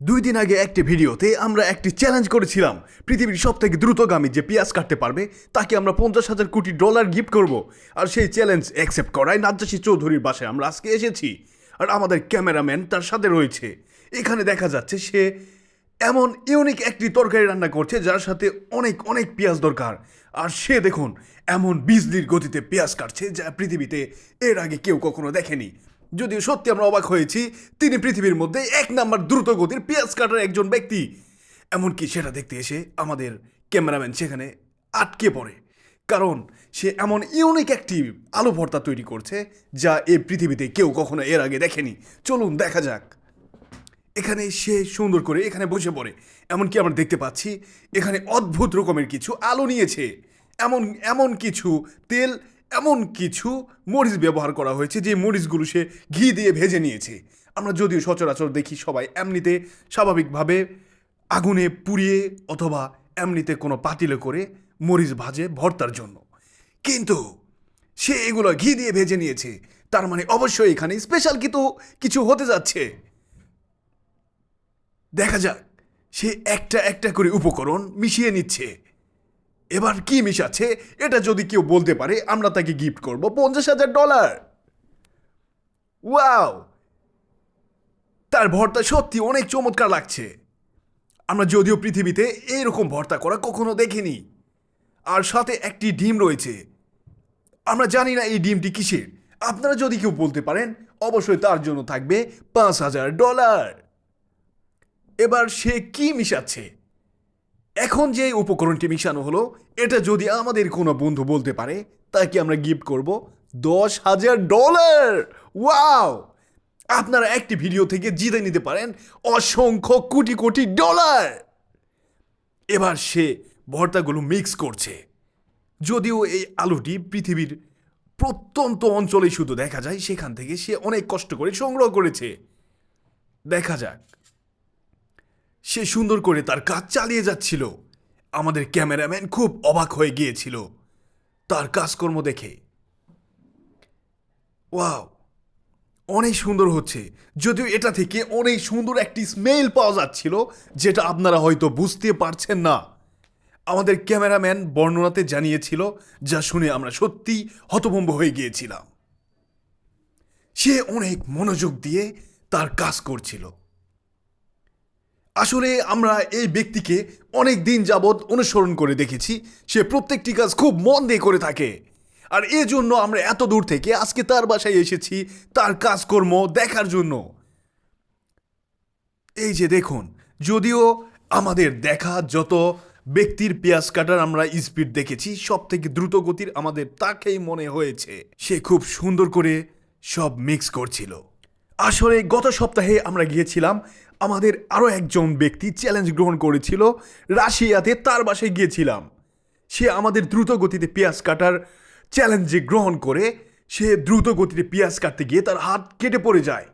দুই দিন আগে একটি ভিডিওতে আমরা একটি চ্যালেঞ্জ করেছিলাম। পৃথিবীর সব থেকে দ্রুতগামী যে পেঁয়াজ কাটতে পারবে, তাকে আমরা পঞ্চাশ হাজার কোটি ডলার গিফট করব। আর সেই চ্যালেঞ্জ অ্যাকসেপ্ট করায় নাজ্জাসী চৌধুরীর বাসায় আমরা আজকে এসেছি। আর আমাদের ক্যামেরাম্যান তার সাথে রয়েছে। এখানে দেখা যাচ্ছে সে এমন ইউনিক একটি তরকারি রান্না করছে, যার সাথে অনেক অনেক পেঁয়াজ দরকার। আর সে দেখুন, এমন বিজলির গতিতে পেঁয়াজ কাটছে, যা পৃথিবীতে এর আগে কেউ কখনো দেখেনি। যদিও সত্যি আমরা অবাক হয়েছি, তিনি পৃথিবীর মধ্যে এক নাম্বার দ্রুত গতির পেঁয়াজ কাটার একজন ব্যক্তি। এমনকি সেটা দেখতে এসে আমাদের ক্যামেরাম্যান সেখানে আটকে পড়ে, কারণ সে এমন ইউনিক একটি আলু ভর্তা তৈরি করছে যা এই পৃথিবীতে কেউ কখনো এর আগে দেখেনি। চলুন দেখা যাক। এখানে সে সুন্দর করে এখানে বসে পড়ে, এমনকি আমরা দেখতে পাচ্ছি এখানে অদ্ভুত রকমের কিছু আলো নিয়েছে। এমন এমন কিছু তেল এমন কিছু মরিচ ব্যবহার করা হয়েছে যে মরিচগুলো সে ঘি দিয়ে ভেজে নিয়েছে। আমরা যদিও সচরাচর দেখি সবাই এমনিতে স্বাভাবিকভাবে আগুনে পুড়িয়ে অথবা এমনিতে কোনো পাতিলে করে মরিচ ভাজে ভর্তার জন্য। কিন্তু সে এগুলো ঘি দিয়ে ভেজে নিয়েছে। তার মানে অবশ্যই এখানে স্পেশাল কিন্তু কিছু হতে যাচ্ছে। দেখা যাক, সে একটা একটা করে উপকরণ মিশিয়ে নিচ্ছে। এবার কি মিশাচ্ছে? এটা যদি কেউ বলতে পারে, আমরা তাকে গিফট করব। পঞ্চাশ হাজার ডলার ওয়াও তার ভর্তা সত্যি অনেক চমৎকার লাগছে। আমরা যদিও পৃথিবীতে এইরকম ভর্তা করা কখনো দেখিনি। আর সাথে একটি ডিম রয়েছে। আমরা জানি না এই ডিমটি কিসের। আপনারা যদি কেউ বলতে পারেন, অবশ্যই তার জন্য থাকবে পাঁচ হাজার ডলার এবার সে কি মিশাচ্ছে? এখন যে উপকরণটি মিশানো হলো, এটা যদি আমাদের কোনো বন্ধু বলতে পারে, তাকে আমরা গিফট করব দশ হাজার ডলার। ওয়াও! আপনারা একটি ভিডিও থেকে জিতে নিতে পারেন অসংখ্য কোটি কোটি ডলার। এবার সে ভর্তাগুলো মিক্স করছে। যদিও এই আলুটি পৃথিবীর প্রত্যন্ত অঞ্চলে শুধু দেখা যায়, সেখান থেকে সে অনেক কষ্ট করে সংগ্রহ করেছে। দেখা যাক। সে সুন্দর করে তার কাজ চালিয়ে যাচ্ছিল। আমাদের ক্যামেরাম্যান খুব অবাক হয়ে গিয়েছিল। তার কাজকর্ম দেখে। ওয়াও, অনেক সুন্দর হচ্ছে। যদিও এটা থেকে অনেক সুন্দর একটি স্মেল পাওয়া যাচ্ছিল, যেটা আপনারা হয়তো বুঝতে পারছেন না। আমাদের ক্যামেরাম্যান বর্ণনাতে জানিয়েছিল, যা শুনে আমরা সত্যি হতভম্ব হয়ে গিয়েছিলাম। সে অনেক মনোযোগ দিয়ে তার কাজ করছিল। আসলে আমরা এই ব্যক্তিকে অনেক দিন যাবৎ অনুসরণ করে দেখেছি। সে প্রত্যেকটি কাজ খুব মন দিয়ে করে থাকে। আর এজন্য আমরা এত দূর থেকে আজকে তার বাসায় এসেছি, তার কাজকর্ম দেখার জন্য। এই যে দেখুন, যদিও আমাদের দেখা যত ব্যক্তির পেঁয়াজ কাটার আমরা স্পিড দেখেছি সব থেকে দ্রুত গতির আমাদের তাকেই মনে হয়েছে। সে খুব সুন্দর করে সব মিক্স করছিল। আসলে গত সপ্তাহে আমরা গিয়েছিলাম, আমাদের আরও একজন ব্যক্তি চ্যালেঞ্জ গ্রহণ করেছিল, রাশিয়াতে তার বাসায় গিয়েছিলাম। সে আমাদের দ্রুত গতিতে পেঁয়াজ কাটার চ্যালেঞ্জে গ্রহণ করে, সে দ্রুত গতিতে পেঁয়াজ কাটতে গিয়ে তার হাত কেটে পড়ে যায়।